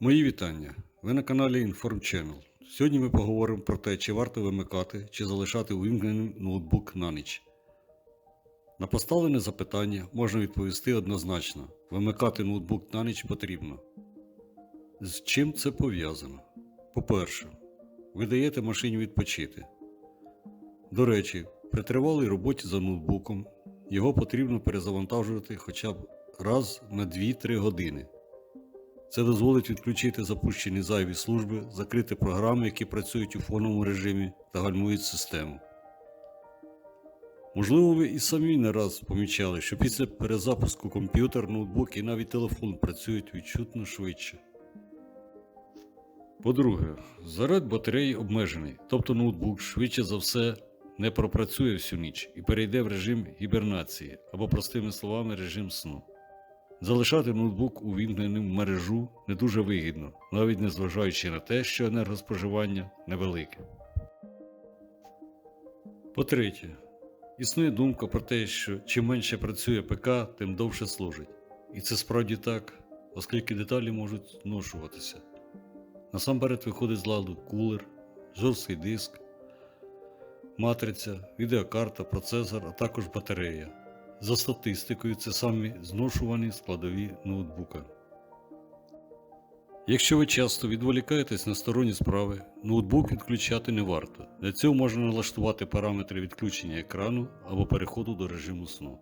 Мої вітання. Ви на каналі Inform Channel. Сьогодні ми поговоримо про те, чи варто вимикати чи залишати увімкненим ноутбук на ніч. На поставлене запитання можна відповісти однозначно: вимикати ноутбук на ніч потрібно. З чим це пов'язано? По-перше, ви даєте машині відпочити. До речі, при тривалій роботі за ноутбуком його потрібно перезавантажувати хоча б раз на 2-3 години. Це дозволить відключити запущені зайві служби, закрити програми, які працюють у фоновому режимі та гальмують систему. Можливо, ви і самі не раз помічали, що після перезапуску комп'ютер, ноутбук і навіть телефон працюють відчутно швидше. По-друге, заряд батареї обмежений, тобто ноутбук швидше за все не пропрацює всю ніч і перейде в режим гібернації або, простими словами, режим сну. Залишати ноутбук увімкненим в мережу не дуже вигідно, навіть незважаючи на те, що енергоспоживання невелике. По-третє, існує думка про те, що чим менше працює ПК, тим довше служить. І це справді так, оскільки деталі можуть зношуватися. Насамперед виходить з ладу кулер, жорсткий диск, матриця, відеокарта, процесор, а також батарея. За статистикою, це самі зношувані складові ноутбука. Якщо ви часто відволікаєтесь на сторонні справи, ноутбук відключати не варто. Для цього можна налаштувати параметри відключення екрану або переходу до режиму сну.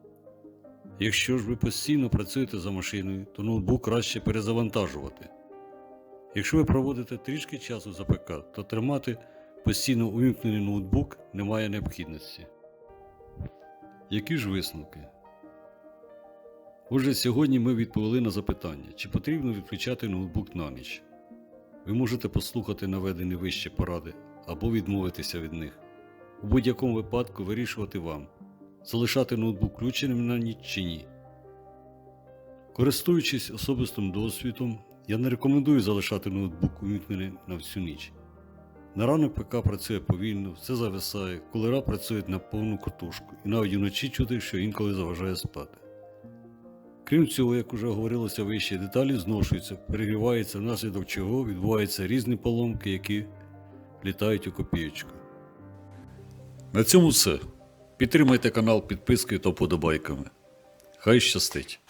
Якщо ж ви постійно працюєте за машиною, то ноутбук краще перезавантажувати. Якщо ви проводите трішки часу за ПК, то тримати постійно увімкнений ноутбук немає необхідності. Які ж висновки? Отже, сьогодні ми відповіли на запитання, чи потрібно відключати ноутбук на ніч. Ви можете послухати наведені вище поради або відмовитися від них. У будь-якому випадку вирішувати вам, залишати ноутбук включеним на ніч чи ні. Користуючись особистим досвідом, я не рекомендую залишати ноутбук увімкненим на всю ніч. На ранок ПК працює повільно, все зависає, кулера працюють на повну котушку, і навіть вночі чути, що інколи заважає спати. Крім цього, як уже говорилося вище, деталі зношуються, перегріваються, внаслідок чого відбуваються різні поломки, які літають у копієчку. На цьому все. Підтримайте канал підпискою та вподобайками. Хай щастить!